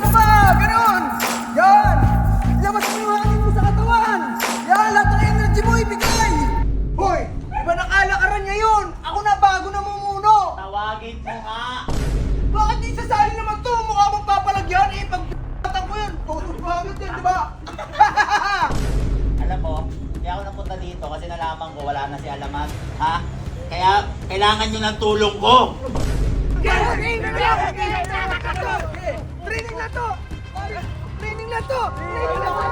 mo ba? Ganon! Yan! Labas mo yung hangin mo sa katawan! Yan! Lahat ng energy mo ibigay! Hoy! Iba na kalakaran ngayon! Ako na bago na mumuno! Tawagin mo nga. Bakit di sasali naman to? Mukha mong papalagyan eh! Pag ko! Toto bagad yan, di ba? Alam mo, kaya ako napunta dito kasi nalaman ko wala na si Alamat. Ha? Kaya kailangan nyo ng tulong ko. Training na to! Training na to! Training na to!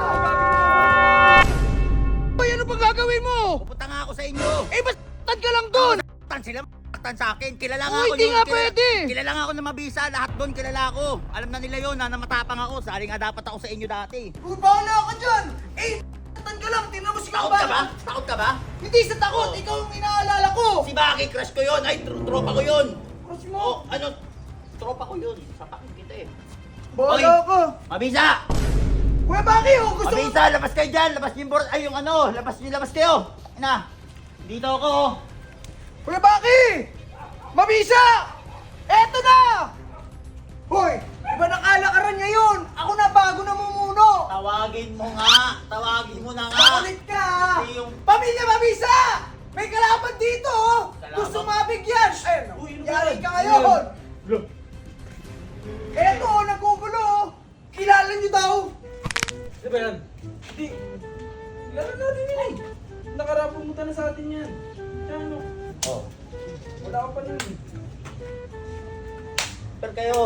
Hoy, ano pa gagawin mo? Pupunta nga ako sa inyo. Eh, ba't ka lang doon? Tan sila tan sa akin. Kilala nga Oh, ako hindi nga Kilala- pwede. Kilala nga ako na mabisa. Lahat doon kilala ako. Alam na nila yun na, na matapang ako. Sali nga dapat ako sa inyo dati. Uy, bahala ka dyan! Eh, tad ka lang! Tingnan mo si Takot ka ba? Takot ka ba? Hindi sa takot! Oh. Ikaw ang inaalala ko! Si Baki, crush ko yun. Ay, tro- tropa ko yun. Crush Oh, mo! ano? Tropa ko yun. Sapakin kita eh. Bahala Oy. ka! Mabisa! Kuya Baki, oh, gusto mo... Mabisa, labas kayo dyan. Labas yung board. Ay, yung ano. Labas niyo, labas kayo. Ina. Dito ako. oh. Kuya Baki! Mabisa! Eto na! Hoy! Iba na kalakaran ngayon! Ako na bago na mumuno! Tawagin mo nga. Tawagin mo na nga. Makulit ka! Hindi yung- Pamilya Mabisa! May kalaban dito! oh! Kalaban? Gusto mabigyan! Ay, Uy, ano ba yari yan? ka ngayon! Di ba yan? Hindi. Lalo natin yun eh. Nakarapong mo na sa atin yan. Kaya ano, Oh. wala ka pa nun. Pero kayo.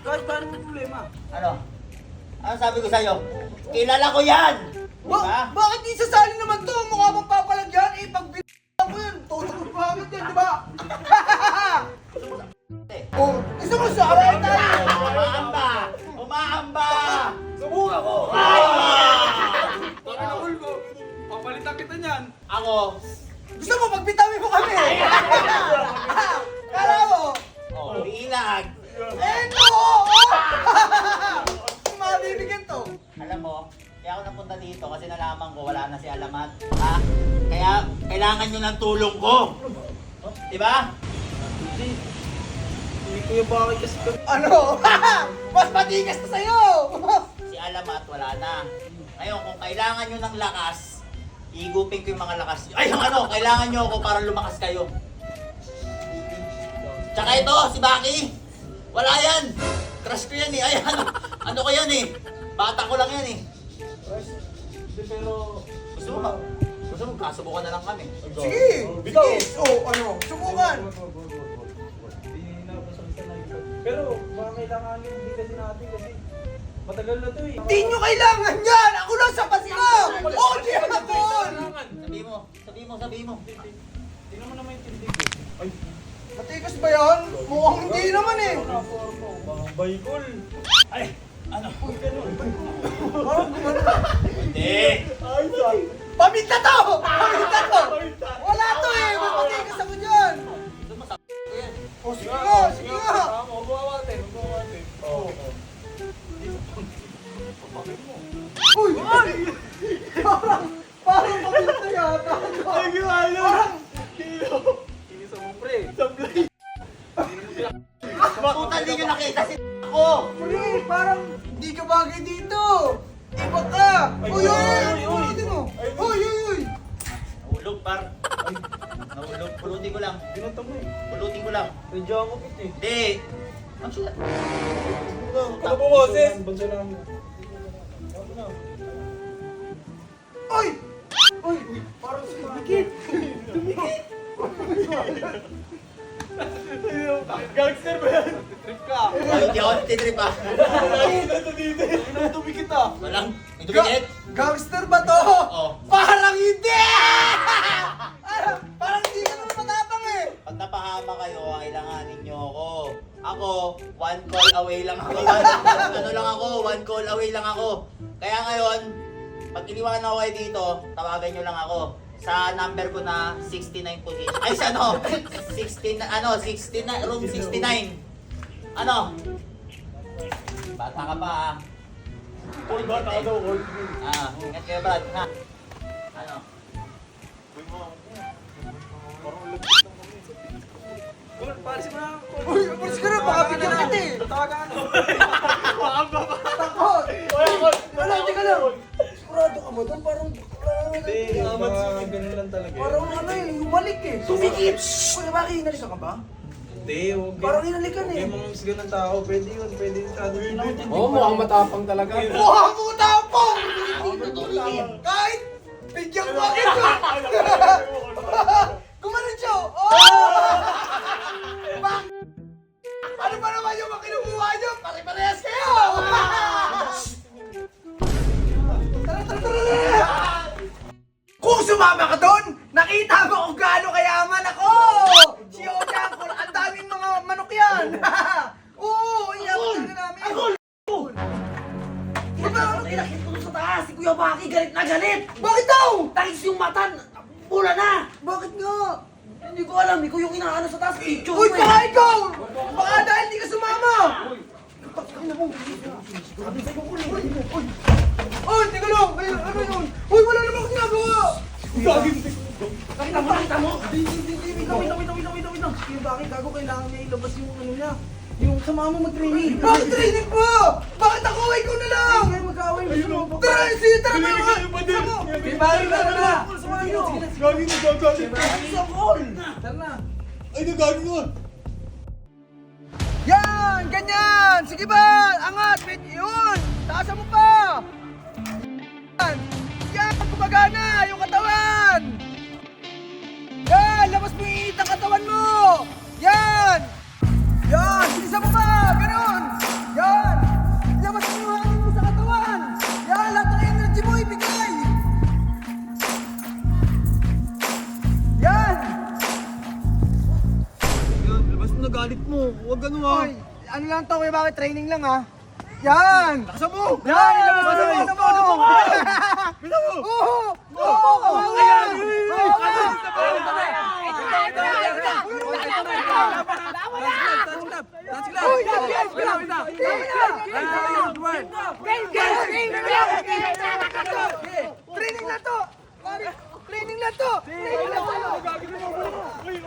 Kahit paano mo problema? Ano? Ano sabi ko sa'yo? Kilala ko yan! Ba Diba? bakit di sasali naman to? Mukha mong papalagyan eh pag bin... mo yan! Tutok mo agad yan, di ba? oh, gusto mo sa aray tayo! Umaamba! Umaamba! Subukan ko! Ay! Para na ko. Papalitan kita niyan. Ako, Gusto mo magbitamin mo kami? Kala mo? oh, bilag. Eto! Mabibigyan to. Alam mo, kaya ako napunta dito kasi nalaman ko wala na si Alamat. Ha? Kaya kailangan nyo ng tulong ko. Diba? Hindi. Hindi ko yung bakit kasi kami. Ano? Mas matigas to sa'yo! Si Alamat wala na. Ngayon, kung kailangan nyo ng lakas, igupin ko yung mga lakas nyo. Ay, yung ano, kailangan nyo ako para lumakas kayo. Tsaka ito, si Baki. Wala yan. Crush ko yan eh. Ay, ano, ano ko yan eh. Bata ko lang yan eh. Pero... Gusto mo ba? Gusto mo, kasubukan na lang kami. Sige! Sige! Oh, ano? Subukan! Pero baka kailangan yun, hindi kasi natin kasi matagal na to eh. Hindi nyo kailangan yan! Ako lang sa! Oh, di ako! Sabi mo, sabi mo, sabi mo. Hindi naman naman yung tindig eh. Ay, Matigas ba yan? Mukhang hindi naman eh! Baykol! Ay, ano? Uy, ganun. Parang gumano. Hindi. Ay, saan? Paminta to! Paminta to! Wala to eh! Mas matigas ako dyan! Mo, ko. Oh, sige nga! Sige nga! Nakita si ako. Pre, parang hindi ka bagay dito! Iba ka! Ay, Uy, uy, uy, uy! uy. Ay, Uy, uy, uy! Nahulog, par. Nahulog. Pulutin ko lang. Binata mo eh. Pulutin ko lang. Radyo ako pit eh. Hindi. Ang sila. Ano po, boses? Bansa lang. Ano na? Uy! Uy! Parang sumikit! Gangster ba yan? Trip ka. Ay, hindi ako natitrip ah. Ay, nandito dito. Tumikit ah? Walang. May dumikit. Gangster ba to? Oo. Parang hindi! parang, parang hindi ka naman matapang eh! Pag napahama kayo, kailanganin nyo ako. Ako, one call away lang ako. Ano lang ako, one call away lang ako. Kaya ngayon, pag iniwanan ako kayo dito, tawagan nyo lang ako. Sa number ko na 69 position. Ay, sa ano? 16, ano, 69, room 69. Ano? Bata ka pa ah. All bata ka daw, all. Ah, ingat kayo Brad, ha? Ano? Parang lagkit lang kami. Paris mo na ako. Uy, umalis ka na, baka bigyan kita eh. Tatawagan ka. Takot! Wala, hindi ka lang. Sigurado ka ba doon? Parang, Hindi, ganun lang talaga. parang ano eh, bumalik eh. Tumikip! Uy, bakit inalis ka ba? Hindi, yun. Parang inalikan Huwag eh. yung mga musga ng tao. Pwede yun, pwede yun sa atin. Oo, mukhang matapang talaga. Mukha mo tapong! Kahit bigyan mo akin ko! Gumanon siya! Oh! Bang! Ano ba naman yung mga kinukuha niyo? Pare-parehas kayo! Tara, tara, tara! Kung sumama ka doon, nakita mo kung Kinakit ko sa taas? Si Kuya Baki galit na galit! Bakit daw? Tangis yung mata, pula na! Bakit nga? Hindi ko alam, ikaw yung inaano sa taas, picture Uy, baka eh! ikaw! Baka dahil di ka sumama! Uy, teka lang! Ano yun? Uy, wala naman akong ginagawa! Nakita mo, nakita mo! Hindi, hindi, hindi, wait lang, wait lang, wait lang, wait lang, wait lang, wait lang. Yung bakit gago kailangan niya ilabas yung ano niya. Yung sama mo mag-training. Bakit training po? Bakit ako? Ikaw na Tara, sige, tara na nga! Sama! May bagay ka na na! Gagi mo, gagi mo. Tara na! Ay, nagagi mo. Yan! Ganyan! Sige ba? Angat! Wait, yun! Taasan mo pa! Yan! Yan! Gumagana! Yung katawan! Yan! Labas mo yung init katawan mo! Yan! Galit mo. Huwag ano ha. Hoy, ano lang to, may bakit training lang ha? Yan! Lakasan mo! Yan! Ano mo? Ano mo? Ano mo? Oo! Oo! Yan! Training na to! Training na to! Training na to!